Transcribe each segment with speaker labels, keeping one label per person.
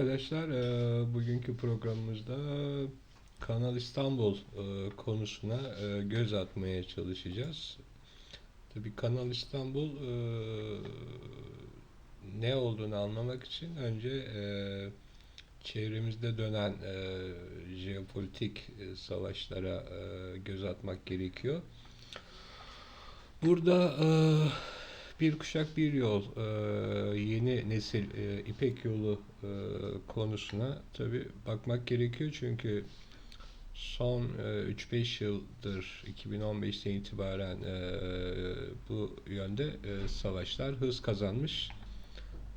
Speaker 1: arkadaşlar. Eee, Bugünkü programımızda Kanal İstanbul eee, konusuna eee, göz atmaya çalışacağız. Tabii Kanal İstanbul ne olduğunu anlamak için önce çevremizde dönen jeopolitik savaşlara göz atmak gerekiyor. Burada bir kuşak bir yol eee, yeni nesil eee, İpek yolu eee, konusuna tabii bakmak gerekiyor çünkü son eee, 3-5 yıldır 2015'ten itibaren bu yönde savaşlar hız kazanmış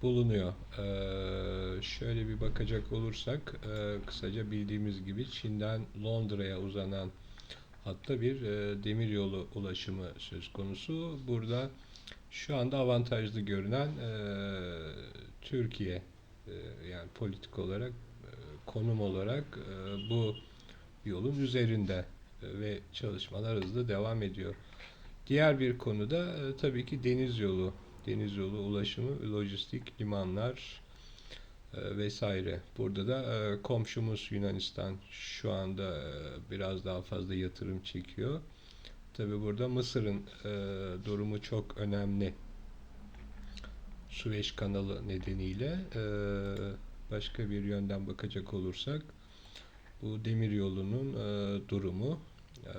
Speaker 1: bulunuyor. Şöyle bir bakacak olursak kısaca bildiğimiz gibi Çin'den Londra'ya uzanan hatta bir e, demiryolu ulaşımı söz konusu. Burada şu anda avantajlı görünen e, Türkiye e, yani politik olarak e, konum olarak e, bu yolun üzerinde e, ve çalışmalar hızlı devam ediyor. Diğer bir konu da e, tabii ki deniz yolu, deniz yolu ulaşımı, lojistik, limanlar e, vesaire. Burada da e, komşumuz Yunanistan şu anda e, biraz daha fazla yatırım çekiyor. Tabii burada Mısır'ın e, durumu çok önemli. Süveyş kanalı nedeniyle e, başka bir yönden bakacak olursak bu demir yolunun e, durumu e,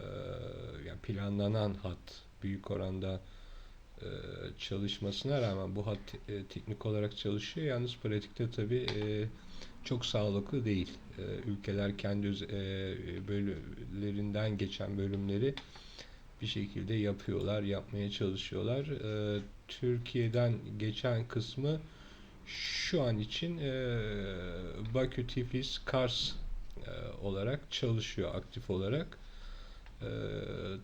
Speaker 1: yani planlanan hat büyük oranda e, çalışmasına rağmen bu hat e, teknik olarak çalışıyor. Yalnız pratikte tabii e, çok sağlıklı değil. E, ülkeler kendi e, bölümlerinden geçen bölümleri bir şekilde yapıyorlar, yapmaya çalışıyorlar. E, Türkiye'den geçen kısmı şu an için e, Bakü, Tiflis, Kars e, olarak çalışıyor aktif olarak. E,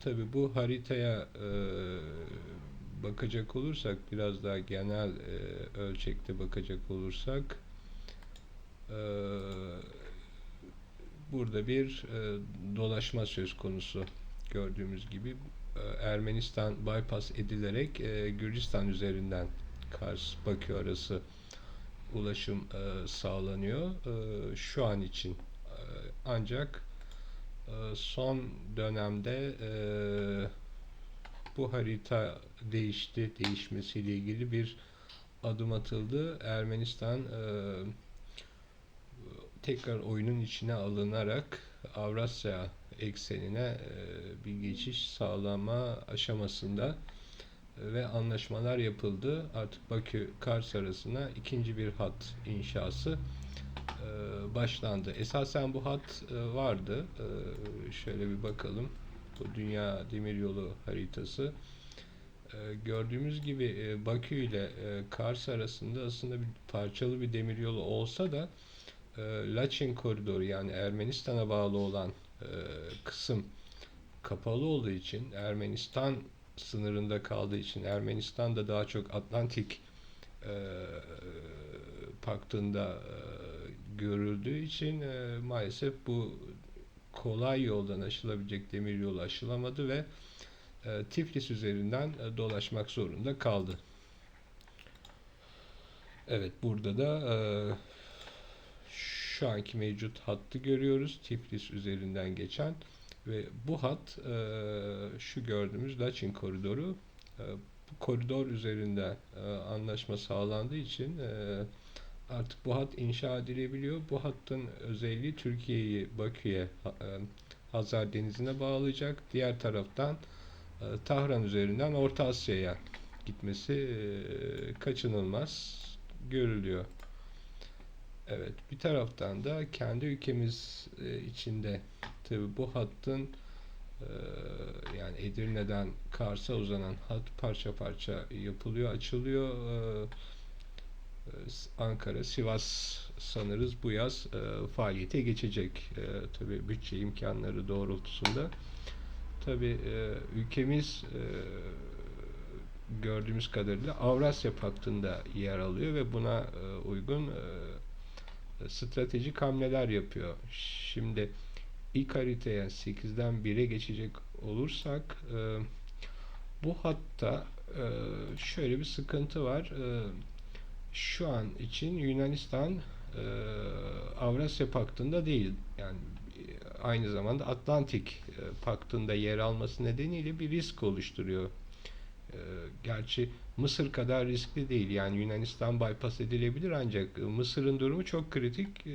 Speaker 1: tabii bu haritaya e, bakacak olursak biraz daha genel e, ölçekte bakacak olursak e, burada bir e, dolaşma söz konusu gördüğümüz gibi e, Ermenistan bypass edilerek e, Gürcistan üzerinden Kars Bakü arası ulaşım e, sağlanıyor. Şu an için ancak son dönemde bu harita değişti değişmesiyle ilgili bir adım atıldı. Ermenistan tekrar oyunun içine alınarak Avrasya eksenine e, bir geçiş sağlama aşamasında e, ve anlaşmalar yapıldı. Artık Bakü Kars arasına ikinci bir hat inşası e, başlandı. Esasen bu hat vardı. Şöyle bir bakalım. Bu Dünya Demiryolu haritası. Gördüğümüz gibi Bakü ile Kars arasında aslında bir parçalı bir demiryolu olsa da Laçin koridoru yani Ermenistan'a bağlı olan e, kısım kapalı olduğu için Ermenistan sınırında kaldığı için Ermenistan da daha çok Atlantik e, paktında e, görüldüğü için e, maalesef bu kolay yoldan aşılabilecek demir yolu aşılamadı ve e, Tiflis üzerinden e, dolaşmak zorunda kaldı. Evet burada da e, şu anki mevcut hattı görüyoruz. Tiflis üzerinden geçen ve bu hat e, şu gördüğümüz Laçin koridoru e, bu koridor üzerinde e, anlaşma sağlandığı için e, artık bu hat inşa edilebiliyor. Bu hattın özelliği Türkiye'yi Bakü'ye e, Hazar Denizi'ne bağlayacak. Diğer taraftan e, Tahran üzerinden Orta Asya'ya gitmesi e, kaçınılmaz görülüyor. Evet, bir taraftan da kendi ülkemiz e, içinde tabi bu hattın e, yani Edirne'den Kars'a uzanan hat parça parça yapılıyor, açılıyor. E, Ankara, Sivas sanırız bu yaz faaliyete geçecek. Tabi bütçe imkanları doğrultusunda. Tabi ülkemiz gördüğümüz kadarıyla Avrasya Paktı'nda yer alıyor ve buna uygun stratejik hamleler yapıyor. Şimdi ilk haritaya 8'den 1'e geçecek olursak e, bu hatta e, şöyle bir sıkıntı var. E, şu an için Yunanistan e, Avrasya Paktı'nda değil. Yani e, aynı zamanda Atlantik e, Paktı'nda yer alması nedeniyle bir risk oluşturuyor. E, gerçi Mısır kadar riskli değil. Yani Yunanistan bypass edilebilir ancak e, Mısır'ın durumu çok kritik e,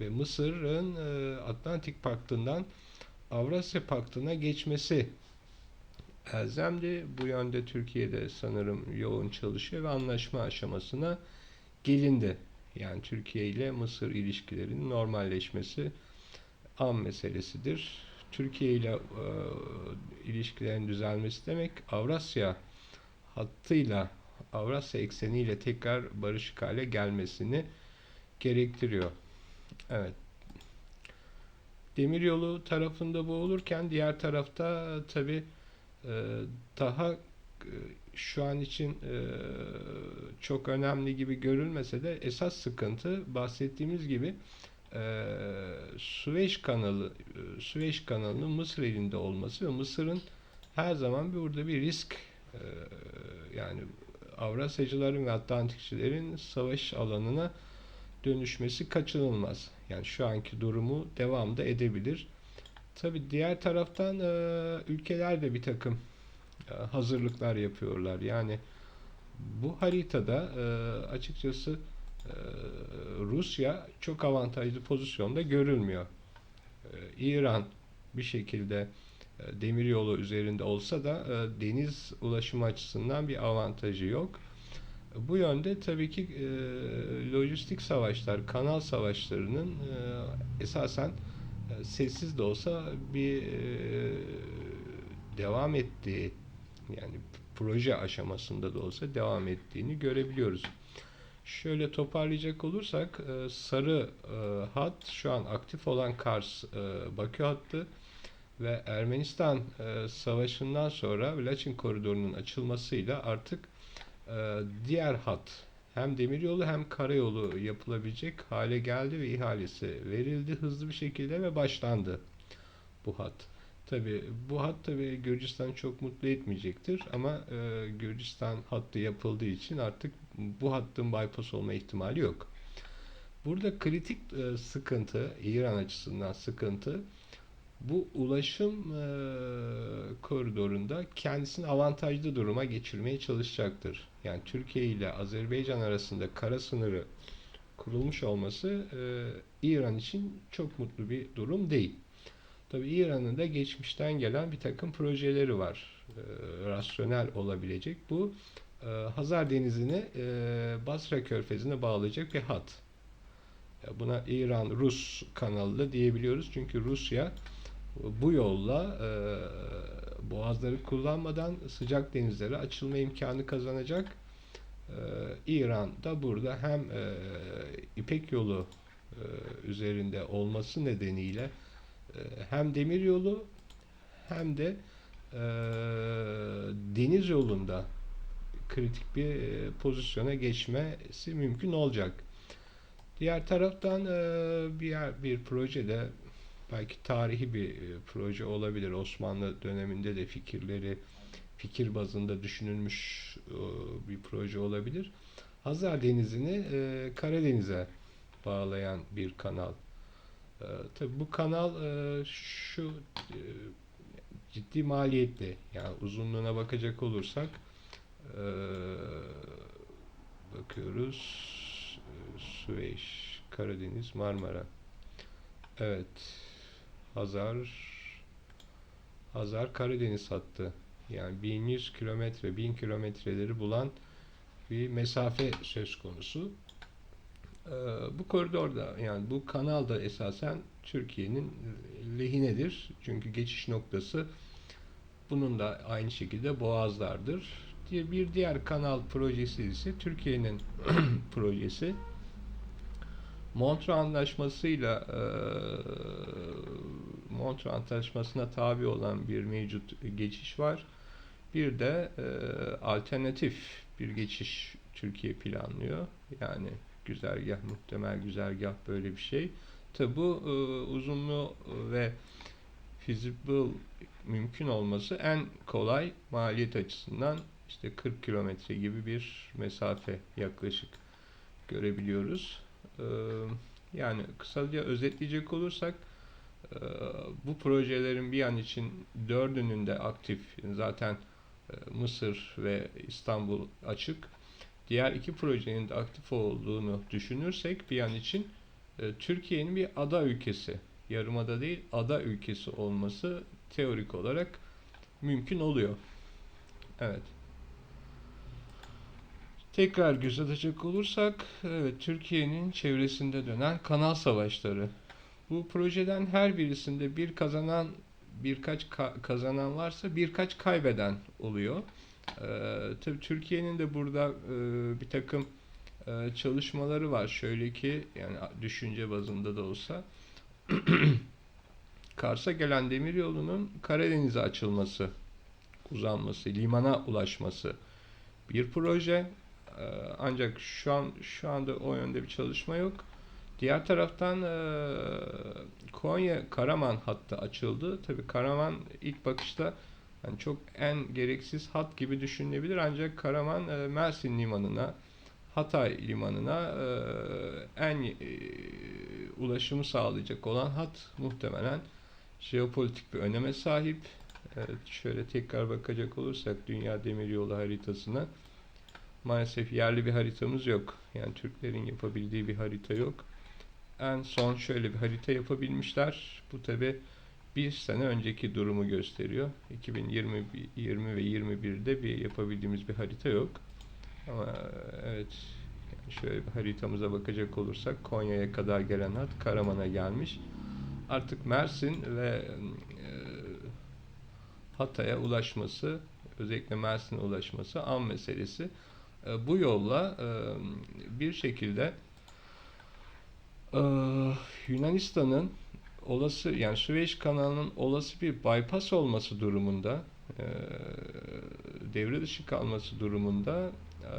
Speaker 1: ve Mısır'ın e, Atlantik Paktı'ndan Avrasya Paktı'na geçmesi elzemdi. Bu yönde Türkiye'de sanırım yoğun çalışıyor ve anlaşma aşamasına gelindi. Yani Türkiye ile Mısır ilişkilerinin normalleşmesi an meselesidir. Türkiye ile e, ilişkilerin düzelmesi demek Avrasya hattıyla Avrasya ekseniyle tekrar barışık hale gelmesini gerektiriyor. Evet. Demiryolu tarafında bu olurken diğer tarafta tabi daha e, şu an için e, çok önemli gibi görülmese de esas sıkıntı bahsettiğimiz gibi e, Süveyş kanalı e, Süveyş kanalının Mısır elinde olması ve Mısır'ın her zaman bir burada bir risk e, yani Avrasyacıların ve Atlantikçilerin savaş alanına dönüşmesi kaçınılmaz. Yani şu anki durumu devam da edebilir. Tabi diğer taraftan e, ülkeler de bir takım e, hazırlıklar yapıyorlar. Yani bu haritada e, açıkçası Rusya çok avantajlı pozisyonda görülmüyor. E, İran bir şekilde e, demiryolu üzerinde olsa da e, deniz ulaşımı açısından bir avantajı yok. Bu yönde tabii ki e, lojistik savaşlar, kanal savaşlarının e, esasen e, sessiz de olsa bir e, devam ettiği yani proje aşamasında da olsa devam ettiğini görebiliyoruz. Şöyle toparlayacak olursak e, sarı e, hat şu an aktif olan Kars e, Bakü hattı ve Ermenistan savaşından sonra Laçin koridorunun açılmasıyla artık diğer hat hem demiryolu hem karayolu yapılabilecek hale geldi ve ihalesi verildi hızlı bir şekilde ve başlandı bu hat. Tabi bu hat tabi Gürcistan çok mutlu etmeyecektir ama e, Gürcistan hattı yapıldığı için artık bu hattın bypass olma ihtimali yok. Burada kritik e, sıkıntı, İran açısından sıkıntı bu ulaşım e, koridorunda kendisini avantajlı duruma geçirmeye çalışacaktır. Yani Türkiye ile Azerbaycan arasında kara sınırı kurulmuş olması e, İran için çok mutlu bir durum değil. Tabi İran'ın da geçmişten gelen bir takım projeleri var. E, rasyonel olabilecek. Bu e, Hazar Denizi'ni e, Basra Körfezi'ne bağlayacak bir hat. Buna İran-Rus kanalı da diyebiliyoruz. Çünkü Rusya bu yolla e, boğazları kullanmadan sıcak denizlere açılma imkanı kazanacak. E, İran da burada hem e, İpek yolu e, üzerinde olması nedeniyle hem demir yolu hem de e, deniz yolunda kritik bir e, pozisyona geçmesi mümkün olacak. Diğer taraftan e, bir bir projede belki tarihi bir e, proje olabilir. Osmanlı döneminde de fikirleri fikir bazında düşünülmüş e, bir proje olabilir. Hazar Denizi'ni e, Karadeniz'e bağlayan bir kanal. E, tabi bu kanal e, şu e, ciddi maliyetli. Yani uzunluğuna bakacak olursak e, bakıyoruz. E, Süveyş, Karadeniz, Marmara. Evet. Hazar Hazar Karadeniz hattı. Yani 1100 kilometre, 1000 kilometreleri bulan bir mesafe söz konusu. Ee, bu koridorda yani bu kanal da esasen Türkiye'nin lehinedir. Çünkü geçiş noktası bunun da aynı şekilde boğazlardır. Bir diğer kanal projesi ise Türkiye'nin projesi. Montreux Anlaşması'yla e, Montreux Antlaşması'na tabi olan bir mevcut geçiş var. Bir de e, alternatif bir geçiş Türkiye planlıyor. Yani güzergah, muhtemel güzergah böyle bir şey. Tabi bu e, uzunluğu ve feasible mümkün olması en kolay maliyet açısından işte 40 kilometre gibi bir mesafe yaklaşık görebiliyoruz. Ee, yani kısaca özetleyecek olursak e, bu projelerin bir an için dördünün de aktif. Zaten e, Mısır ve İstanbul açık. Diğer iki projenin de aktif olduğunu düşünürsek bir an için e, Türkiye'nin bir ada ülkesi, yarımada değil ada ülkesi olması teorik olarak mümkün oluyor. Evet. Tekrar göz atacak olursak, evet Türkiye'nin çevresinde dönen kanal savaşları. Bu projeden her birisinde bir kazanan, birkaç ka- kazanan varsa birkaç kaybeden oluyor. Ee, tabii Türkiye'nin de burada e, bir takım e, çalışmaları var. Şöyle ki yani düşünce bazında da olsa Kars'a gelen demiryolunun Karadeniz'e açılması, uzanması, limana ulaşması bir proje. Ee, ancak şu an şu anda o yönde bir çalışma yok. Diğer taraftan e, Konya Karaman hattı açıldı. Tabii Karaman ilk bakışta yani çok en gereksiz hat gibi düşünülebilir ancak Karaman e, Mersin limanına Hatay limanına e, en e, ulaşımı sağlayacak olan hat muhtemelen jeopolitik bir öneme sahip. Evet, şöyle tekrar bakacak olursak Dünya Demiryolu haritasına maalesef yerli bir haritamız yok. Yani Türklerin yapabildiği bir harita yok. En son şöyle bir harita yapabilmişler. Bu tabi bir sene önceki durumu gösteriyor. 2020 20 ve 21'de bir yapabildiğimiz bir harita yok. Ama evet yani şöyle bir haritamıza bakacak olursak Konya'ya kadar gelen hat Karaman'a gelmiş. Artık Mersin ve e, Hatay'a ulaşması, özellikle Mersin'e ulaşması an meselesi. E, bu yolla e, bir şekilde e, Yunanistan'ın olası yani Süveyş kanalının olası bir bypass olması durumunda e, devre dışı kalması durumunda e,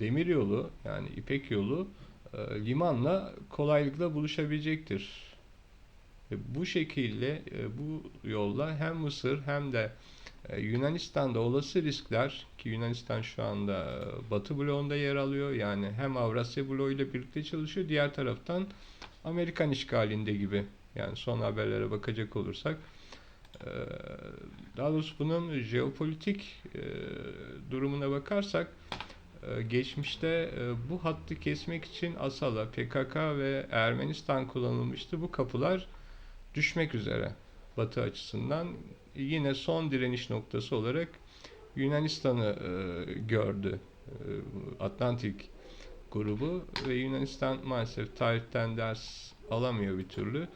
Speaker 1: demir yolu yani İpek yolu e, limanla kolaylıkla buluşabilecektir. E, bu şekilde bu yolla hem Mısır hem de Yunanistan'da olası riskler ki Yunanistan şu anda Batı bloğunda yer alıyor. Yani hem Avrasya bloğu ile birlikte çalışıyor. Diğer taraftan Amerikan işgalinde gibi. Yani son haberlere bakacak olursak e, daha doğrusu bunun jeopolitik e, durumuna bakarsak e, geçmişte e, bu hattı kesmek için Asala, PKK ve Ermenistan kullanılmıştı. Bu kapılar düşmek üzere Batı açısından. Yine son direniş noktası olarak Yunanistan'ı gördü. Atlantik grubu ve Yunanistan maalesef tarihten ders alamıyor bir türlü.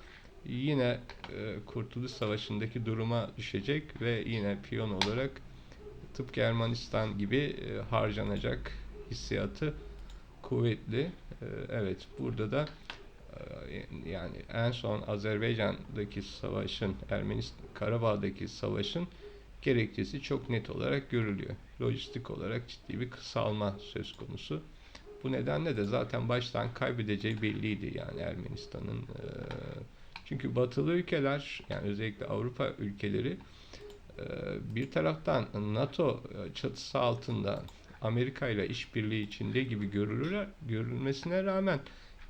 Speaker 1: Yine e, Kurtuluş Savaşı'ndaki duruma düşecek ve yine piyon olarak tıpkı Ermenistan gibi e, harcanacak hissiyatı kuvvetli. E, evet burada da ee, yani en son Azerbaycan'daki savaşın, Ermenistan Karabağ'daki savaşın gerekçesi çok net olarak görülüyor. Lojistik olarak ciddi bir kısalma söz konusu. Bu nedenle de zaten baştan kaybedeceği belliydi yani Ermenistan'ın. E, çünkü batılı ülkeler yani özellikle Avrupa ülkeleri e, bir taraftan NATO çatısı altında Amerika ile işbirliği içinde gibi görülürler, görülmesine rağmen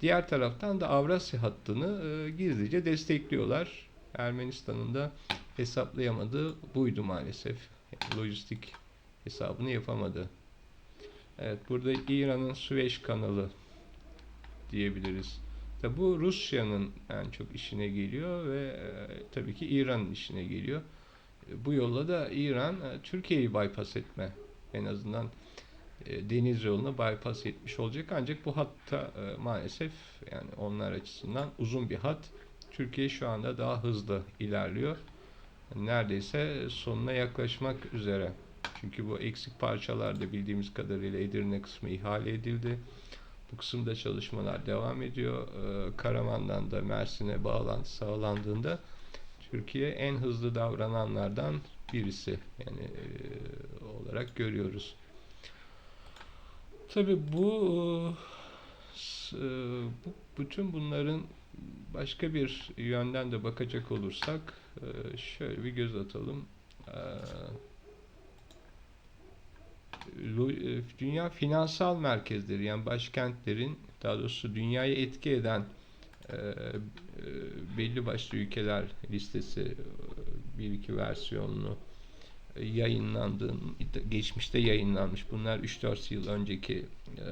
Speaker 1: Diğer taraftan da Avrasya hattını e, gizlice destekliyorlar. Ermenistan'ın da hesaplayamadığı buydu maalesef. Lojistik hesabını yapamadı. Evet burada İran'ın Süveyş kanalı diyebiliriz. Tabi bu Rusya'nın en çok işine geliyor ve e, tabii ki İran'ın işine geliyor. E, bu yolla da İran e, Türkiye'yi bypass etme en azından e, deniz yolunu bypass etmiş olacak. Ancak bu hatta e, maalesef yani onlar açısından uzun bir hat. Türkiye şu anda daha hızlı ilerliyor. Neredeyse sonuna yaklaşmak üzere. Çünkü bu eksik parçalarda bildiğimiz kadarıyla Edirne kısmı ihale edildi. Bu kısımda çalışmalar devam ediyor. E, Karaman'dan da Mersin'e bağlantı sağlandığında Türkiye en hızlı davrananlardan birisi yani e, olarak görüyoruz. Tabii bu e, bu bütün bunların başka bir yönden de bakacak olursak e, şöyle bir göz atalım. E, dünya finansal merkezleri yani başkentlerin daha doğrusu dünyaya etki eden e, e, belli başlı ülkeler listesi e, bir iki versiyonunu e, yayınlandığı geçmişte yayınlanmış. Bunlar 3-4 yıl önceki e,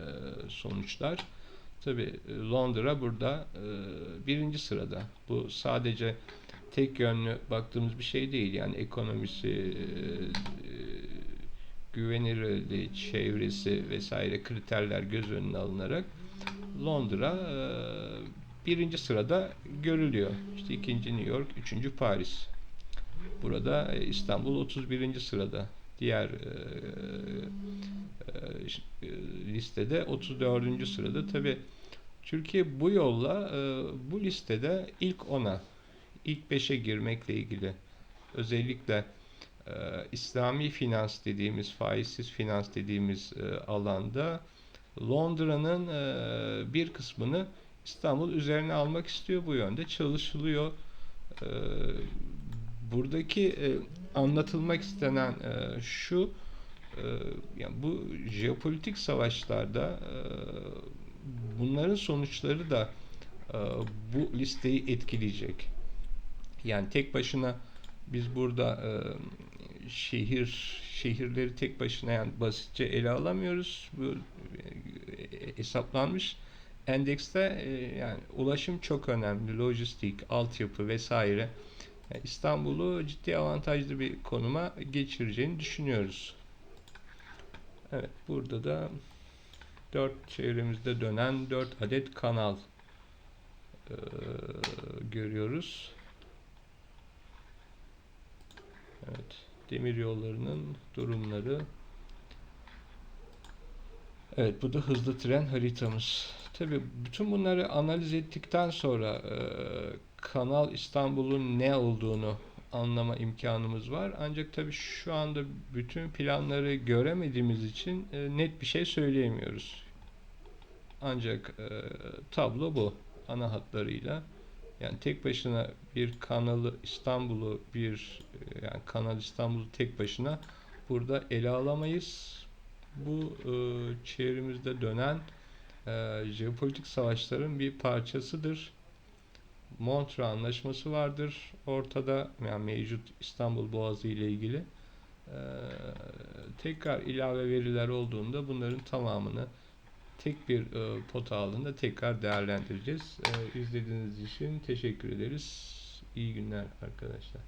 Speaker 1: sonuçlar. Tabi Londra burada e, birinci sırada. Bu sadece tek yönlü baktığımız bir şey değil. Yani ekonomisi, e, güvenilirliği, çevresi vesaire kriterler göz önüne alınarak Londra e, birinci sırada görülüyor. İşte ikinci New York, üçüncü Paris. Burada e, İstanbul 31. sırada. Diğer e, e, listede 34. sırada. Tabi Türkiye bu yolla bu listede ilk 10'a, ilk 5'e girmekle ilgili özellikle İslami finans dediğimiz, faizsiz finans dediğimiz alanda Londra'nın bir kısmını İstanbul üzerine almak istiyor bu yönde. Çalışılıyor buradaki e, anlatılmak istenen e, şu e, yani bu jeopolitik savaşlarda e, bunların sonuçları da e, bu listeyi etkileyecek. Yani tek başına biz burada e, şehir şehirleri tek başına yani basitçe ele alamıyoruz. Bu e, hesaplanmış endekste e, yani ulaşım çok önemli. Lojistik, altyapı vesaire. Yani İstanbul'u ciddi avantajlı bir konuma geçireceğini düşünüyoruz. Evet burada da dört çevremizde dönen dört adet kanal e, görüyoruz. Evet demir yollarının durumları. Evet bu da hızlı tren haritamız. Tabi bütün bunları analiz ettikten sonra e, Kanal İstanbul'un ne olduğunu anlama imkanımız var. Ancak tabii şu anda bütün planları göremediğimiz için e, net bir şey söyleyemiyoruz. Ancak e, tablo bu ana hatlarıyla. Yani tek başına bir kanalı İstanbul'u bir e, yani Kanal İstanbul'u tek başına burada ele alamayız. Bu e, çevremizde dönen e, jeopolitik savaşların bir parçasıdır. Montreux Anlaşması vardır ortada yani mevcut İstanbul Boğazı ile ilgili. Ee, tekrar ilave veriler olduğunda bunların tamamını tek bir e, pota altında tekrar değerlendireceğiz. Ee, izlediğiniz için teşekkür ederiz. İyi günler arkadaşlar.